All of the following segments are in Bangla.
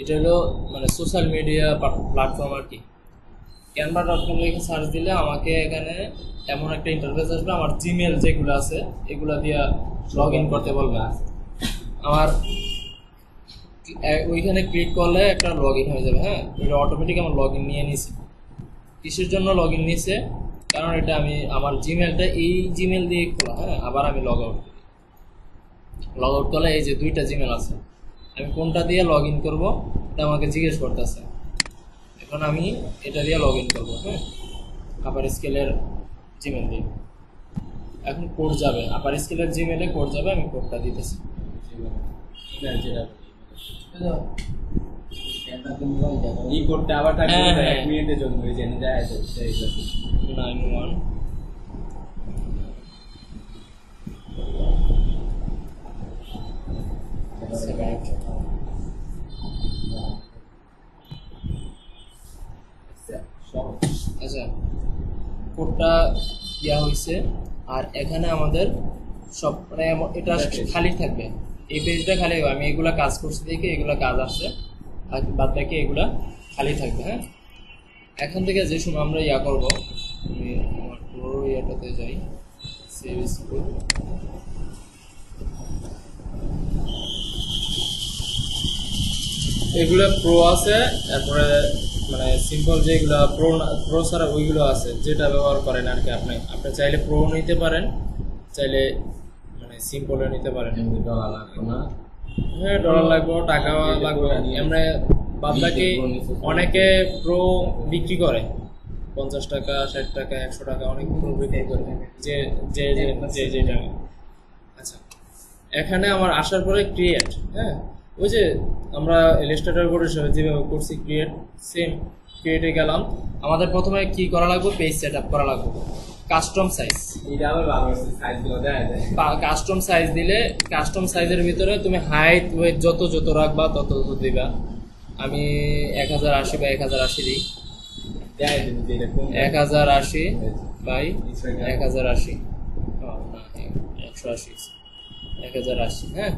এটা হলো মানে সোশ্যাল মিডিয়া প্ল্যাটফর্ম আর কি। ক্যানভা ডট কম লিখে সার্চ দিলে আমাকে এখানে এমন একটা ইন্টারফেস আসবে। আমার জিমেল যেগুলো আছে, এগুলো দিয়ে লগ ইন করতে বলবে। আমার ওইখানে ক্লিক করলে একটা লগ ইন হয়ে যাবে হ্যাঁ? এটা অটোমেটিক আমার লগ ইন নিয়ে নিছে। কিসের জন্য লগ ইন নিছে? কারণ এটা আমি আমার জিমেলটা এই জিমেল দিয়ে খোলা হ্যাঁ? আবার আমি লগ আউট লগ আউট করলে এই যে দুইটা জিমেল আছে। আমি কোনটা দিয়ে লগ ইন করব এটা আমাকে জিজ্ঞেস করতেছে। এখন আমি এটা দিয়ে লগ ইন করব হ্যাঁ? আপার স্কেলের জিমেল দিয়ে। এখন কোড যাবে। আপার স্কেলের জিমেলে কোড যাবে আমি কোডটা দিতেছি। ই করতে আবার টাইম হ্যাঁ, হ্যাঁ। এক মিনিটের জন্য ওই জেনে যায় তো সেই নাইন ওয়ান আচ্ছা কোডটা দেওয়া হয়েছে আর এখানে আমাদের সব মানে এটা খালি থাকবে। এই পেজটা খালি হবে আমি এগুলা কাজ করছি দেখে এগুলা কাজ আসছে। আর বাদ বাকি এগুলা খালি থাকবে হ্যাঁ? এখন থেকে যে সময় আমরা ইয়া করব আমি আমার পুরো ইয়াটাতে যাই সেভ স্কুল এগুলো প্রো আছে তারপরে মানে সিম্পল যেগুলো প্রো প্রো ছাড়া ওইগুলো আছে যেটা ব্যবহার করেন আর কি আপনি। আপনি চাইলে প্রো নিতে পারেন চাইলে মানে সিম্পলও নিতে পারেন। হ্যাঁ ডলার লাগবে টাকা লাগবে। আমরা বাদবাকি অনেকে প্রো বিক্রি করে। পঞ্চাশ টাকা ষাট টাকা একশো টাকা অনেক প্রো বিক্রি করে। যে যে যে যে টাকা। আচ্ছা এখানে আমার আসার পরে ক্রিয়েট হ্যাঁ? ওই যে আমরা ইলিস্ট্রেটর করে যেভাবে করছি ক্রিয়েট সেম ক্রিয়েটে গেলাম। আমাদের প্রথমে কি করা লাগবে? পেজ সেট আপ করা লাগবে। কাস্টম সাইজ কাস্টম সাইজ দিলে কাস্টম সাইজের ভিতরে তুমি হাইট ওয়েট যত যত রাখবা তত তত দিবা। আমি এক হাজার আশি বা এক হাজার আশি দিই। এক হাজার আশি বাই এক হাজার আশি। একশো আশি। এক হাজার আশি হ্যাঁ?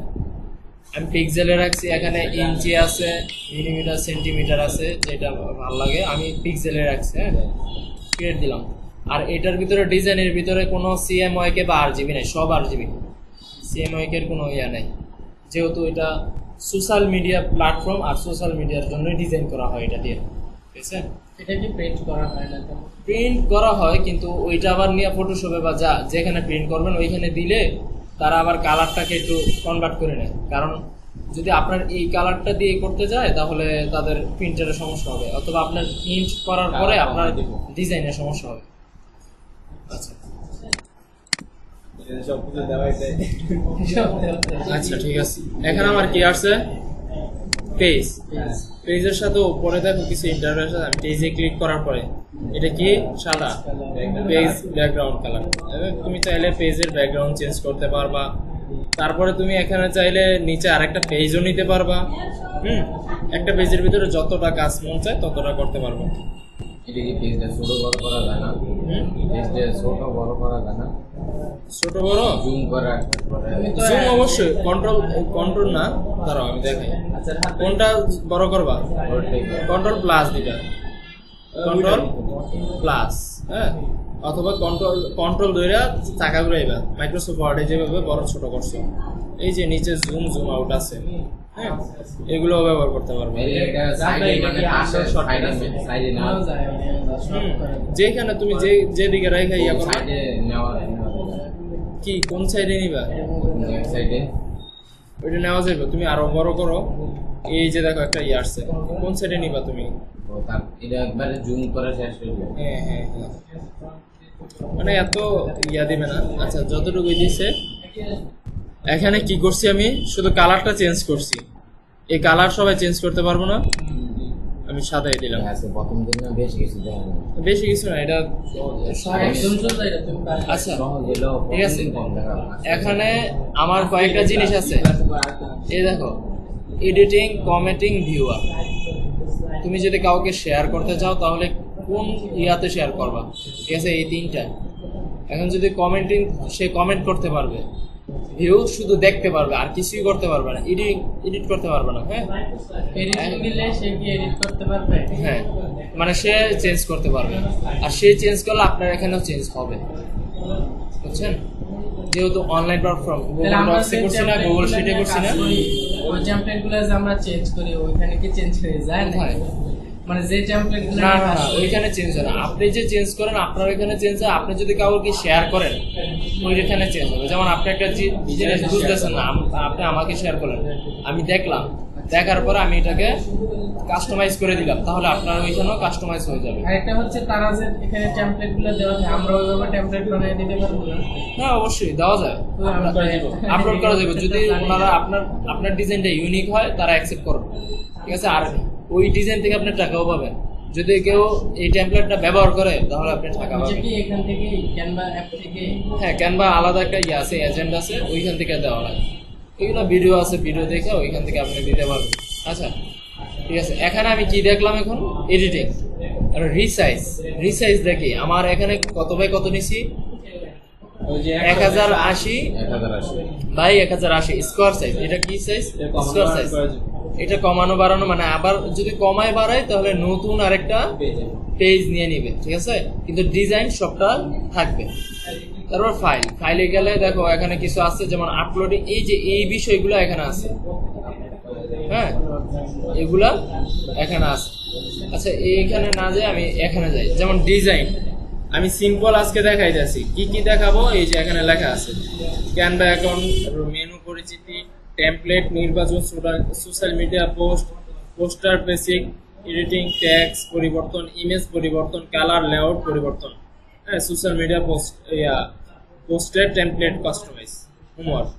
আমি পিক্সেলে রাখছি এখানে ইঞ্চি আছে মিলিমিটার সেন্টিমিটার আছে যেটা ভালো লাগে। আমি পিক্সেলে রাখছি হ্যাঁ? ক্রিয়েট দিলাম। আর এটার ভিতরে ডিজাইনের ভিতরে কোনো সিএমওয়াই কে বা আর জিবি নাই সব আর জিবি সিএমওয়াই কে কোনো ইয়া নেই। যেহেতু এটা সোশ্যাল মিডিয়া প্ল্যাটফর্ম আর সোশ্যাল মিডিয়ার জন্য ডিজাইন করা হয় এটা দিয়ে। ঠিক আছে? এটা কি প্রিন্ট করা হয় না প্রিন্ট করা হয় কিন্তু ওইটা আবার নিয়ে ফটোশপে বা যা যেখানে প্রিন্ট করবেন ওইখানে দিলে তারা আবার কালারটাকে একটু কনভার্ট করে নেয়। কারণ যদি আপনার এই কালারটা দিয়ে করতে যায় তাহলে তাদের প্রিন্টারের সমস্যা হবে। অথবা আপনার প্রিন্ট করার পরে আপনার ডিজাইনের সমস্যা হবে। আচ্ছা। আচ্ছা ঠিক আছে। এখানে আমার কি আসছে? পেজ পেজের সাথে উপরে দেখো কিছু ইন্টারভেস আছে। আমি পেজে ক্লিক করার পরে। এটা কি? সাদা? পেজ ব্যাকগ্রাউন্ড কালার তুমি চাইলে পেজের ব্যাকগ্রাউন্ড চেঞ্জ করতে পারবা। তারপরে তুমি এখানে চাইলে নিচে আরেকটা পেজও নিতে পারবা। হুম? একটা পেজের ভিতরে যতটা কাজ মন চায় ততটা করতে পারব। এটা কি পেজটা ছোট বড় করা যায় না? পেজটা ছোট বড় করা যায় না? ছোট বড়? জুম করা জুম অবশ্যই। কন্ট্রোল কন্ট্রোল না। দাঁড়াও আমি দেখাই আচ্ছা কোনটা বড় করবা? কন্ট্রোল প্লাস দিবা কন্ট্রোল প্লাস হ্যাঁ? অথবা কন্ট্রোল কন্ট্রোল ধরে চাকা ঘুরাইবা। মাইক্রোসফট ওয়ার্ডে যেভাবে বড় ছোট করছ। এই যে নিচে জুম জুম আউট আছে হ্যাঁ? এগুলো ব্যবহার করতে পারবে। সাইডে মানে যেখানে তুমি যে যেদিকে রেখে ইয়া নেওয়া কি কোন সাইডে নিবা? সাইডে ওইটা নেওয়া যাবে তুমি আরও বড় করো। এই যে দেখো একটা ইয়ে আসছে। কোন সাইডে নিবা তুমি? এটা একবারে জুম করা শেষ হয়ে যাবে। হ্যাঁ হ্যাঁ হ্যাঁ। মানে এত ইয়া দিবে না। আচ্ছা যতটুকু দিছে। এখানে কি করছি আমি? শুধু কালারটা চেঞ্জ করছি। এই কালার সবাই চেঞ্জ করতে পারব না। আমি সাদাই দিলাম। আছে প্রথম দিন না বেশ কিছু দেয় না বেশি কিছু না এটা। আচ্ছা সহজ হলেও ঠিক আছে। দেখা এখানে আমার কয়েকটা জিনিস আছে। এই দেখো এডিটিং কমেন্টিং ভিউয়ার তুমি যদি কাউকে শেয়ার করতে চাও তাহলে কোন ইয়াতে শেয়ার করবা? ঠিক আছে এই তিনটা। এখন যদি কমেন্টিং সে কমেন্ট করতে পারবে। ভিউ শুধু দেখতে পারবে আর কিছুই করতে পারবে না এডিট এডিট করতে পারবে না হ্যাঁ? এডিটিং দিলে সে কি এডিট করতে পারবে? হ্যাঁ মানে সে চেঞ্জ করতে পারবে আর সে চেঞ্জ করলে আপনার এখানেও চেঞ্জ হবে বুঝছেন? যেহেতু অনলাইন প্ল্যাটফর্ম গুগল ডক্সে করছি না গুগল শিটে করছি না। ওই টেমপ্লেটগুলো যে আমরা চেঞ্জ করি ওইখানে কি চেঞ্জ হয়ে যায়? না? মানে যে টেমপ্লেট না না ওইখানে চেঞ্জ হয় না। আপনি যে চেঞ্জ করেন আপনার ওইখানে চেঞ্জ হয় আপনি যদি কাউকে শেয়ার করেন ওইখানে চেঞ্জ হবে। যেমন আপনি একটা জিনিস বুঝতেছেন না আপনি আমাকে শেয়ার করলেন। আমি দেখলাম দেখার পরে আমি এটাকে কাস্টমাইজ করে দিলাম তাহলে আপনার ওইখানেও কাস্টমাইজ হয়ে যাবে। আরেকটা হচ্ছে তারা যে এখানে টেমপ্লেটগুলো দেওয়া থাকে আমরা ওইভাবে টেমপ্লেট বানিয়ে দিতে পারব না। হ্যাঁ অবশ্যই দেওয়া যায়। আপলোড করা যাবে। যদি ওনারা আপনার আপনার ডিজাইনটা ইউনিক হয় তারা অ্যাকসেপ্ট করবে। ঠিক আছে? আর ওই ডিজাইন থেকে আপনি টাকাও পাবেন। যদি কেউ এই টেমপ্লেটটা ব্যবহার করে তাহলে আপনি টাকা হচ্ছে পাবেন। কি এখান থেকে ক্যানভা অ্যাপ থেকে? হ্যাঁ ক্যানভা আলাদা একটা ইয়ে আছে এজেন্ট আছে ওইখান থেকে দেওয়া লাগে এগুলো ভিডিও আছে ভিডিও দেখে ওইখান থেকে আপনি দিতে পারবেন। আচ্ছা ঠিক আছে। এখানে আমি কি দেখলাম এখন? এডিটিং আর রিসাইজ রিসাইজ দেখি। আমার এখানে কত বাই কত নিছি? ওই যে এক হাজার আশি। এক হাজার আশি। বাই এক হাজার আশি। স্কোয়ার সাইজ এটা কি সাইজ স্কোয়ার সাইজ। এটা কমানো বাড়ানো মানে আবার যদি কমায় বাড়ায় তাহলে নতুন আরেকটা পেজ নিয়ে নিবে ঠিক আছে? কিন্তু ডিজাইন সবটা থাকবে। তারপর ফাইল ফাইলে গেলে দেখো এখানে কিছু আছে যেমন আপলোডিং এই যে এই বিষয়গুলো এখানে আছে। হ্যাঁ? এগুলা এখানে আছে। আচ্ছা এইখানে না যাই আমি এখানে যাই। যেমন ডিজাইন আমি সিম্পল আজকে দেখাই যাচ্ছি কি কি দেখাবো? এই যে এখানে লেখা আছে। ক্যানভা অ্যাকাউন্ট মেনু পরিচিতি টেমপ্লেট নির্বাচন social media post poster basic editing text পরিবর্তন ইমেজ পরিবর্তন কালার লেআউট পরিবর্তন। হ্যাঁ সোশ্যাল মিডিয়া পোস্ট ইয়া পোস্টের টেমপ্লেট কাস্টমাইজ হোমওয়ার্ক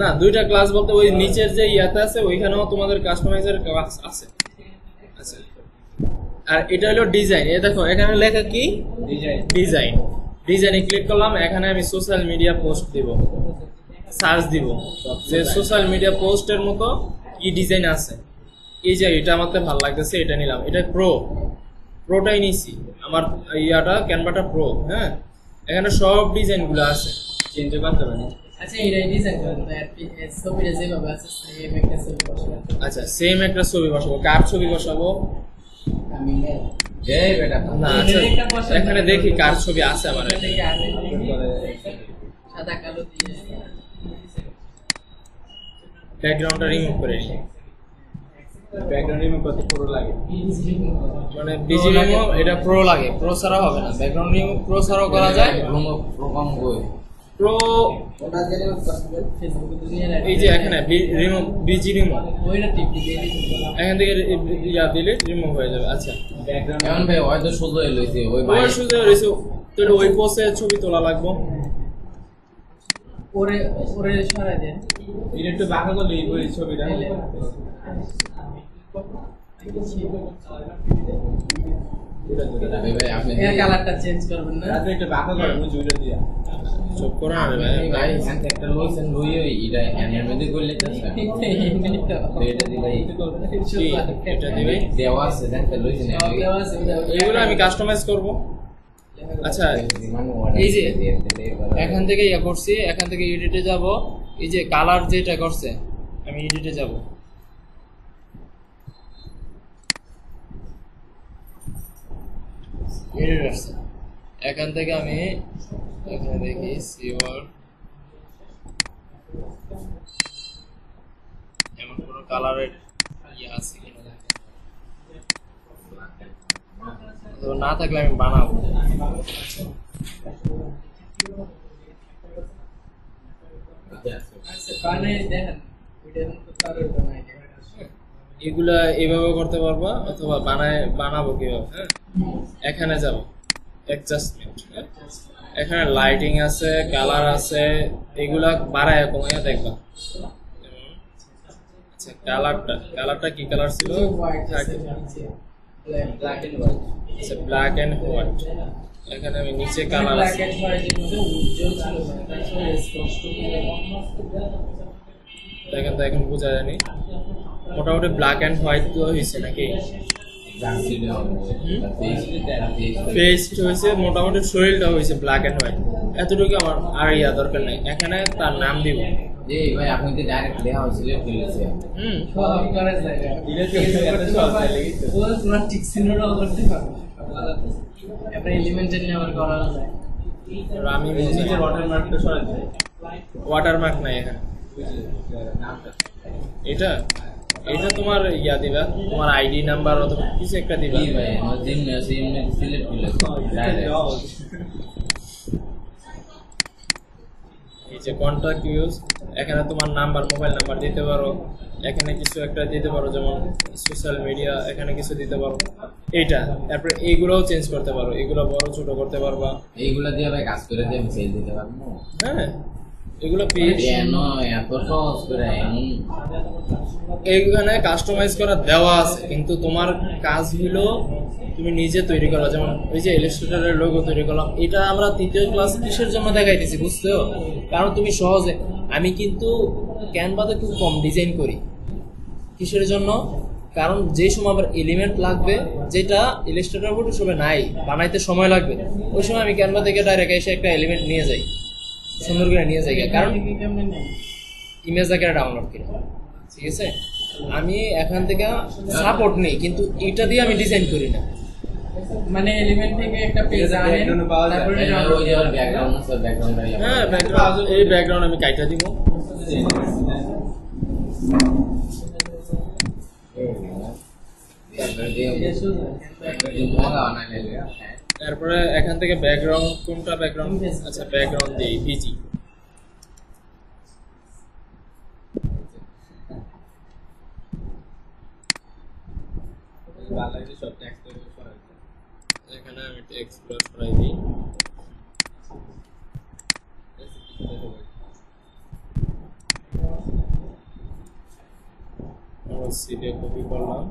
না, দুইটা ক্লাস বলতে ওই নিচের যে ইয়াতে আছে, ওইখানেও তোমাদের কাস্টমাইজার ক্লাস আছে। আচ্ছা। আর এটা হলো ডিজাইন এ দেখো এখানে লেখা কি? ডিজাইন ডিজাইন ডিজাইনে ক্লিক করলাম এখানে আমি সোশ্যাল মিডিয়া পোস্ট দিব। সার্চ দিব। যে সোশ্যাল মিডিয়া পোস্টের মতো কি ডিজাইন আছে? এই যে এটা আমার তো ভালো লাগতেছে এটা নিলাম। এটা প্রো প্রোটাই নিছি। আমার ইয়াটা ক্যানভাটা প্রো হ্যাঁ? এখানে সব ডিজাইনগুলো আছে। চেঞ্জ করতে পারি আচ্ছা সেম একটা ছবি বসাবেন। আচ্ছা সেম একটা ছবি বসাবো। কার ছবি বসাবো? এই বেটা না এখানে দেখি কার ছবি আছে আমার সাদা কালো দিয়ে। ব্যাকগ্রাউন্ডটা রিমুভ করে নিই ব্যাকগ্রাউন্ড রিমুভ করতে পুরো লাগে। মানে বিজি রিমুভ এটা প্রো লাগে। প্রো ছাড়া হবে না। ব্যাকগ্রাউন্ড রিমুভ প্রো ছাড়াও করা যায়। প্রো এই যে এখানে রিমুভ বিজি রিমুভ এখান থেকে ইয়া দিলে রিমুভ হয়ে যাবে আচ্ছা। ব্যাকগ্রাউন্ড এমন ভাই হয়তো ষোলো লইছে ওই ওই বাইরে। সুযোগ রয়েছে তো ওই পোস্টে ছবি তোলা লাগবে। ওরে ওরে সরাই দেন এটা একটু বাঁকা করলে বই ছবিটা তাইলে। এই ভাই আপনি এর কালারটা চেঞ্জ করবেন না। রাতে একটু বাঁকা করে মুই জুড়ে দিয়া। চুপ করো না ভাই। ভাই এখান থেকে একটা লইছেন লই ওই এটা এনের মধ্যে করলে তো এমনি তো। তো এটা দিলে এটা দিবে। দেওয়া আছে দেখতে লইছেন সব দেওয়া আছে, ওটা- এইগুলো আমি কাস্টমাইজ করব। আচ্ছা এই যে এখান থেকে ইয়া করছি এখান থেকে এডিটে যাব। এই যে কালার যেটা করছে আমি এডিটে যাব। এডিট আসছে এখান থেকে আমি এখানে দেখি সিওয়ার্ড এমন কোনো কালারের ইয়ে আছে কিনা দেখেন। তো না থাকলে আমি বানাবো আচ্ছা, বানাই দেখেন। ওইটার মতো কারোর বানাই দেখেন। এগুলা এভাবে করতে পারব অথবা বানায়, বানাবো কীভাবে? হ্যাঁ এখানে যাব। অ্যাডজাস্টমেন্ট এখানে লাইটিং আছে কালার আছে, এগুলা বাড়ায় কমাইয়া দেখবা। আচ্ছা কালারটা কালারটা কি কালার ছিল। আচ্ছা ব্ল্যাক এন্ড হোয়াইট এখানে আমি নিচে কালার আছে। দেখেন তো, এখন বোঝা যায়নি। মোটামুটি ব্ল্যাক এন্ড হোয়াইট তো হয়েছে নাকি? জার্সিটা হবে হুম? ফেস ফেস ফেস হয়েছে। মোটামুটি শরীরটা হয়েছে ব্ল্যাক অ্যান্ড হোয়াইট এতটুকু আমার আর ইয়া দরকার নেই। এখানে তার নাম দিব। যে ভাই আপনি তো ডাইরেক্ট লেখা হয়েছিল ফেলেছে হুম। সব করে যায় এটা তো এত সহজ তাই লেগে তো। ও তোমরা ঠিক সিনোরাও করতে পারো এবার এলিমেন্টারি আবার করা যায় আমি নিজের ওয়াটারমার্কটা সরাই দিবে ওয়াটারমার্ক নাই এখানে। এটা? এটা তোমার ইয়া দিবা তোমার আইডি নাম্বার অথবা কিছু একটা দিবা। এই যে কন্ট্যাক্ট ইউজ এখানে তোমার নাম্বার মোবাইল নাম্বার দিতে পারো। এখানে কিছু একটা দিতে পারো যেমন সোশ্যাল মিডিয়া এখানে কিছু দিতে পারো। এইটা তারপরে এইগুলোও চেঞ্জ করতে পারো। এগুলো বড় ছোট করতে পারবা। এইগুলা দিয়ে ভাই কাজ করে দিয়ে আমি দিতে পারব। হ্যাঁ। এগুলো পেজ? কেন এত সহজ করে এইখানে কাস্টমাইজ করা দেওয়া আছে কিন্তু তোমার কাজ হলো তুমি নিজে তৈরি করো। যেমন ওই যে ইলাস্ট্রেটরের লোগো তৈরি করলাম এটা আমরা তৃতীয় ক্লাস কিসের জন্য দেখাইতেছি বুঝছ? কারণ তুমি সহজে আমি কিন্তু ক্যানভাতে খুব কম ডিজাইন করি। কিসের জন্য? কারণ যে সময় আমার এলিমেন্ট লাগবে যেটা ইলাস্ট্রেটর ফটোশপে নাই বানাইতে সময় লাগবে ওই সময় আমি ক্যানভা থেকে ডাইরেক্ট এসে একটা এলিমেন্ট নিয়ে যাই। সুন্দর করে নিয়ে যাই কারণ ইমেজ আকারে ডাউনলোড করি ঠিক আছে আমি এখান থেকে সাপোর্ট নেই কিন্তু এটা দিয়ে আমি ডিজাইন করি না মানে এলিমেন্ট থেকে একটা পেজ আনেন পাওয়া যায়। তারপরে এই ওই যে ব্যাকগ্রাউন্ড আছে ব্যাকগ্রাউন্ডটা হ্যাঁ ব্যাকগ্রাউন্ড এই ব্যাকগ্রাউন্ড আমি কাইটা দিব বানাইলে হ্যাঁ তারপরে এখান থেকে ব্যাকগ্রাউন্ড কোনটা ব্যাকগ্রাউন্ড আচ্ছা ব্যাকগ্রাউন্ড দিই ভিজি এখানে আমি এক্সপ্লোর করাই দিই। সিডে কপি করলাম।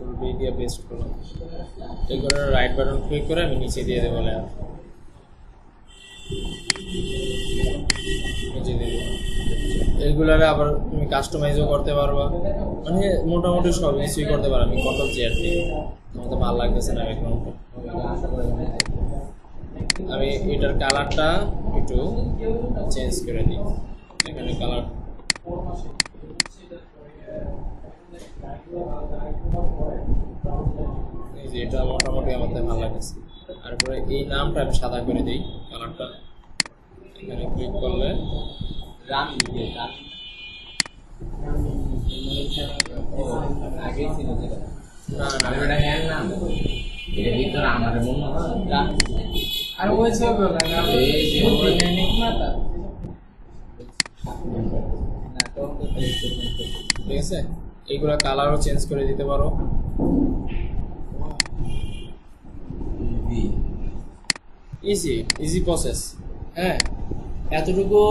কন্ট্রোল বি দিয়ে পেস্ট করলাম। এরপরে রাইট বাটন ক্লিক করে আমি নিচে দিয়ে দেবো লেয়ার নিচে দিয়ে দেবো। এগুলারে আবার তুমি কাস্টমাইজও করতে পারবা। মানে মোটামুটি সব কিছুই করতে পারো। আমি কন্ট্রোল চেয়ার দিই আমার তো ভালো লাগতেছে না এখন আমি এটার কালারটা একটু চেঞ্জ করে দিই এখানে কালার এই যে এটা মোটামুটি আমাদের ভালো লাগতেছে। তারপরে এই নামটা আমি সাদা করে দিই কালারটা। এখানে ক্লিক করলে রান দিয়ে রান আগেই ছিল না না এটা হ্যাঁ না। এটা ভিতরে আমার মনে হয় আর ওই ছবি না। এই যে ওই- নেই না তো তো এই তো ঠিক আছে? এইগুলা কালারও চেঞ্জ করে দিতে পারো। ইজি ইজি প্রসেস হ্যাঁ এতটুকু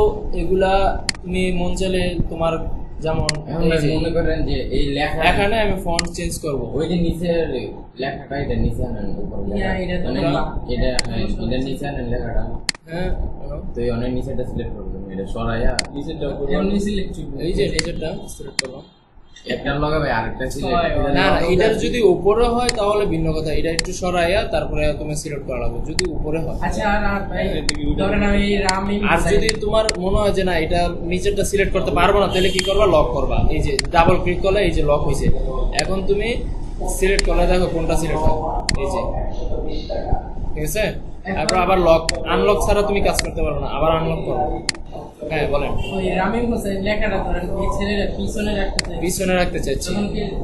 এগুলা তুমি মন চাইলে তোমার যেমন মনে করেন যে এই লেখা এখানে আমি ফন্ট চেঞ্জ করব। ওই যে নিচের লেখাটা এটা নিচে আনেন উপর এটা মানে এটা এটা নিচে আনেন লেখাটা। হ্যাঁ। তো এই অনেক নিচেটা সিলেক্ট করবেন এটা সরাইয়া নিচেরটা এই যে নিচেরটা সিলেক্ট করলাম। একটা লগাবে আরেকটা ছয়, না না এটার যদি উপরে হয় তাহলে ভিন্ন কথা এটা একটু সরাইয়া তারপরে তুমি সিলেক্ট করা লাগবে যদি উপরে হয়। আচ্ছা আর আর ভাই এটা থেকে উঠে ধরেন আমি রামিন আর যদি তোমার মনে হয় যে না এটা নিচেরটা সিলেক্ট করতে পারব না তাহলে কি করবা? লক করবা। এই যে ডাবল ক্লিক করলে এই যে লক হয়েছে এখন তুমি সিলেক্ট করলে দেখো কোনটা সিলেক্ট হয় এই যে। ঠিক আছে? তারপর আবার লক আনলক ছাড়া তুমি কাজ করতে পারবে না আবার আনলক করো। হ্যাঁ বলেন। ওই রামিন হোসেন লেখাটা ধরেন এই ছেলেরা পিছনে রাখতে চাই পিছনে রাখতে চাইছি।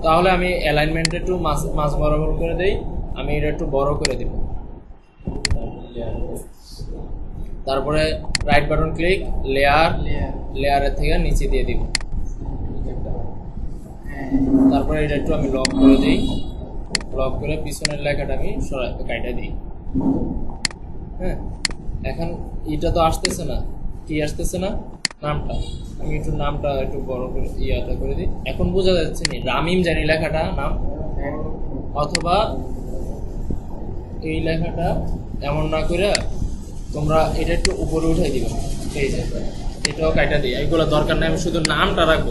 তাহলে আমি অ্যালাইনমেন্ট একটু মাছ মাছ বরাবর করে দেই। আমি এটা একটু বড় করে দিব। তারপরে right button click layer layer লেয়ারের থেকে নিচে দিয়ে দিব। হ্যাঁ। তারপরে এটা একটু আমি লক করে দিই। লক করে পিছনের লেখাটা আমি সরাই কাইটা দিই। হ্যাঁ এখন এটা তো আসতেছে না। কি আসতেছে না? নামটা। আমি একটু নামটা একটু বড় করে ইয়াটা করে দিই। এখন বোঝা যাচ্ছে নি, রামিম জানি লেখাটা, নাম? অথবা এই লেখাটা এমন না করে তোমরা এটা একটু উপরে উঠাই দিবে। এই যে, এটাও কাইটা দিই। এইগুলো দরকার নাই, আমি শুধু নামটা রাখব।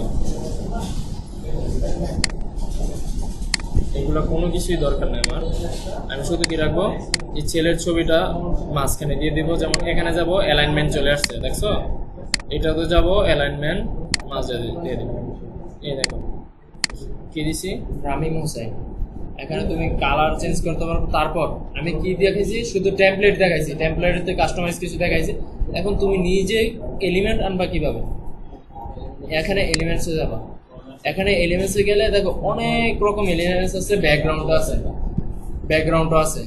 এগুলো কোনো কিছুই দরকার নাই আমার। আমি শুধু কি রাখব? এই ছেলের ছবিটা মাঝখানে দিয়ে দিব, যেমন এখানে যাব অ্যালাইনমেন্ট চলে আসছে, দেখছ? এটাতে যাব অ্যালাইনমেন্ট মাঝে দিয়ে দিব। এই দেখো। কি দিছি? রামিম হোসেন। এখানে তুমি কালার চেঞ্জ করতে পারো, তারপর আমি কি দেখাইছি? শুধু টেমপ্লেট দেখাইছি টেমপ্লেটে কাস্টমাইজ কিছু দেখাইছি। এখন তুমি নিজে এলিমেন্ট আনবা কীভাবে? এখানে এলিমেন্টসে যাবা। এখানে এলিমেন্টসে গেলে দেখো অনেক রকম এলিমেন্টস আছে ব্যাকগ্রাউন্ড আছে। ব্যাকগ্রাউন্ডও আছে।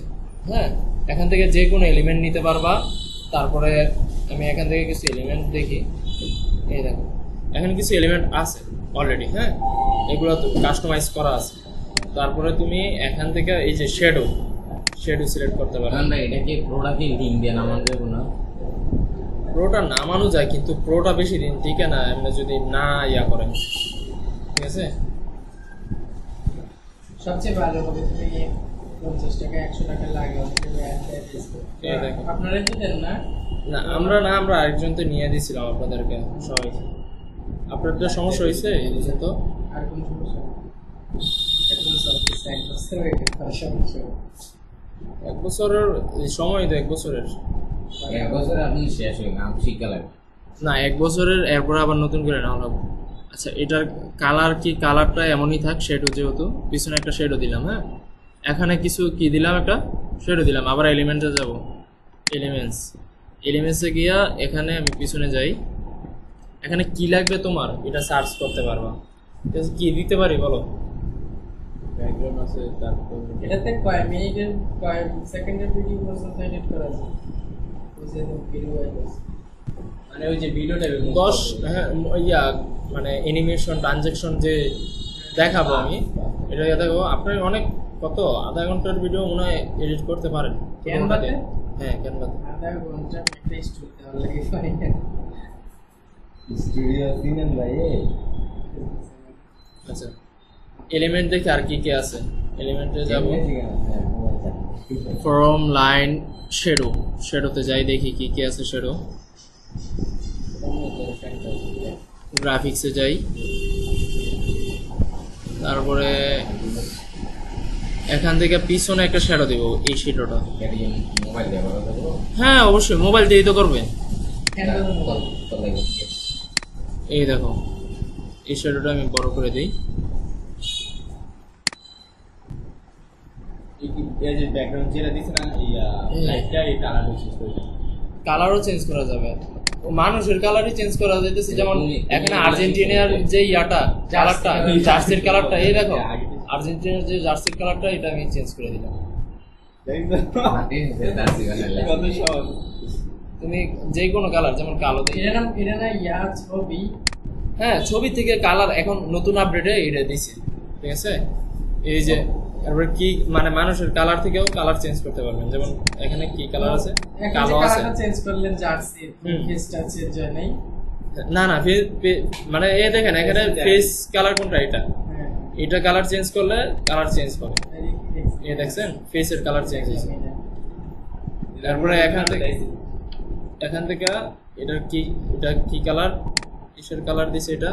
হ্যাঁ এখান থেকে যে কোনো এলিমেন্ট নিতে পারবা। তারপরে আমি এখান থেকে কিছু এলিমেন্ট দেখি। এই দেখো এখানে কিছু এলিমেন্ট আছে অলরেডি হ্যাঁ? এগুলো তো কাস্টমাইজ করা আছে। তারপরে তুমি এখান থেকে এই যে শেডো শেডো সিলেক্ট করতে পারো। এখন ভাই এটাকে প্রোডাক্টে লিঙ্ক দিয়ে নামান যাব না প্রোটা নামানো যায় কিন্তু প্রোটা বেশি দিন টিকে না এমনি যদি না ইয়া করেন। ঠিক আছে? সবচেয়ে ভালো হবে তুমি পঞ্চাশ টাকা একশো টাকা লাগে। আপনারা তো দেন না? না আমরা না আমরা আরেকজন তো নিয়ে দিয়েছিলাম আপনাদেরকে সবাইকে। আপনার তো সমস্যা হয়েছে এই বুঝুন তো। আর কোন সমস্যা এখন এক বছর গেছে, আর সমস্যা এক বছরের সময় তো এক বছরের। এক বছরে আপনি শেষ হয়ে গেল শিক্ষা লাগবে। না এক বছরের এরপর আবার নতুন করে নেওয়া লাগবে। আচ্ছা এটার কালার কি কালারটা এমনই থাক শেডও যেহেতু পিছনে একটা শেডও দিলাম হ্যাঁ? এখানে কিছু কি দিলাম একটা? শেডও দিলাম আবার এলিমেন্টে যাব। এলিমেন্টস এলিমেন্টসে গিয়া এখানে আমি পিছনে যাই। এখানে কি লাগবে তোমার? এটা সার্চ করতে পারবা। ঠিক আছে, কি দিতে পারি বলো? ব্যাকগ্রাউন্ড আছে তারপর এটাতে কয় মিনিটের কয় সেকেন্ডের ভিডিও পর্যন্ত এডিট করা আছে মানে ওই যে ভিডিও টাইপের দশ হ্যাঁ ম- ইয়া মানে অ্যানিমেশন ট্রানজেকশন যে দেখাবো আমি। এটা দেখো আপনার অনেক কত? আধা ঘণ্টার ভিডিও মনে হয় এডিট করতে পারেন। ক্যানভাতে? হ্যাঁ ক্যানভাতে আধা ঘণ্টা লাগে। স্টুডিও ভাই আচ্ছা। এলিমেন্ট দেখে আর কি কি আছে? এলিমেন্টে যাব। ফ্রম লাইন শেডো শেডোতে যাই দেখি কি কি আছে শেডো গ্রাফিক্সে যাই। তারপরে এখান থেকে পিছনে একটা শ্যাডো দেব এই শ্যাডোটা মোবাইল দিয়ে হ্যাঁ অবশ্যই মোবাইল দিয়েই তো করবে। এই দেখো এই শ্যাডোটা আমি বড় করে দিই। কালারও চেঞ্জ করা যাবে। মানুষের কালারই চেঞ্জ করা যাইতেছে। যেমন এখানে আর্জেন্টিনার যে ইয়াটা কালারটা জার্সির কালারটা এই দেখো আর্জেন্টিনার যে জার্সির কালারটা এটা আমি চেঞ্জ করে দিলাম। তুমি যে কোনো কালার যেমন কালো ইয়া ছবি। হ্যাঁ ছবি থেকে কালার এখন নতুন আপডেটে এটা দিছে। ঠিক আছে? এই যে তারপরে কি মানে মানুষের কালার থেকেও কালার চেঞ্জ করতে পারবেন। যেমন এখানে কি কালার আছে? কালো আছে। চেঞ্জ করলেন জার্সি ফেসটা চেঞ্জ হয় নাই। না না মানে এ দেখেন এখানে ফেস কালার কোনটা? এটা। হ্যাঁ। এটা কালার চেঞ্জ করলে কালার চেঞ্জ হবে এই- এই- এ দেখছেন ফেসের কালার চেঞ্জ হয়েছে। তারপরে এখান থেকে এখান থেকে এটা কি এটা কি কালার কিসের কালার দিছে এটা?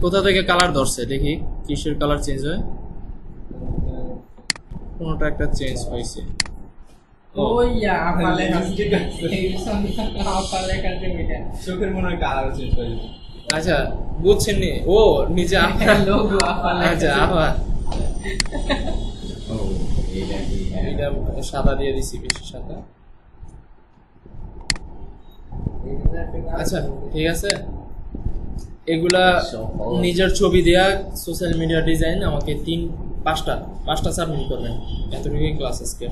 কোথা থেকে কালার ধরছে? দেখি কিসের কালার চেঞ্জ হয় কোনোটা একটা চেঞ্জ হয়েছে ও ওই ইয়া আপালে ঠিক আছে। আপালে কাটে মিটা চোখের মনে হয় কালার চেঞ্জ হয়েছে? আচ্ছা বুঝছেন ও নিজে আপালে আচ্ছা হ্যাঁ। এটা সাদা দিয়ে দিছি বেশি সাদা। আচ্ছা ঠিক আছে? এগুলা নিজের ছবি দেয়া সোশ্যাল মিডিয়া ডিজাইন আমাকে তিন পাঁচটা পাঁচটা সাবমিট করবেন। এতটুকুই ক্লাস আজকে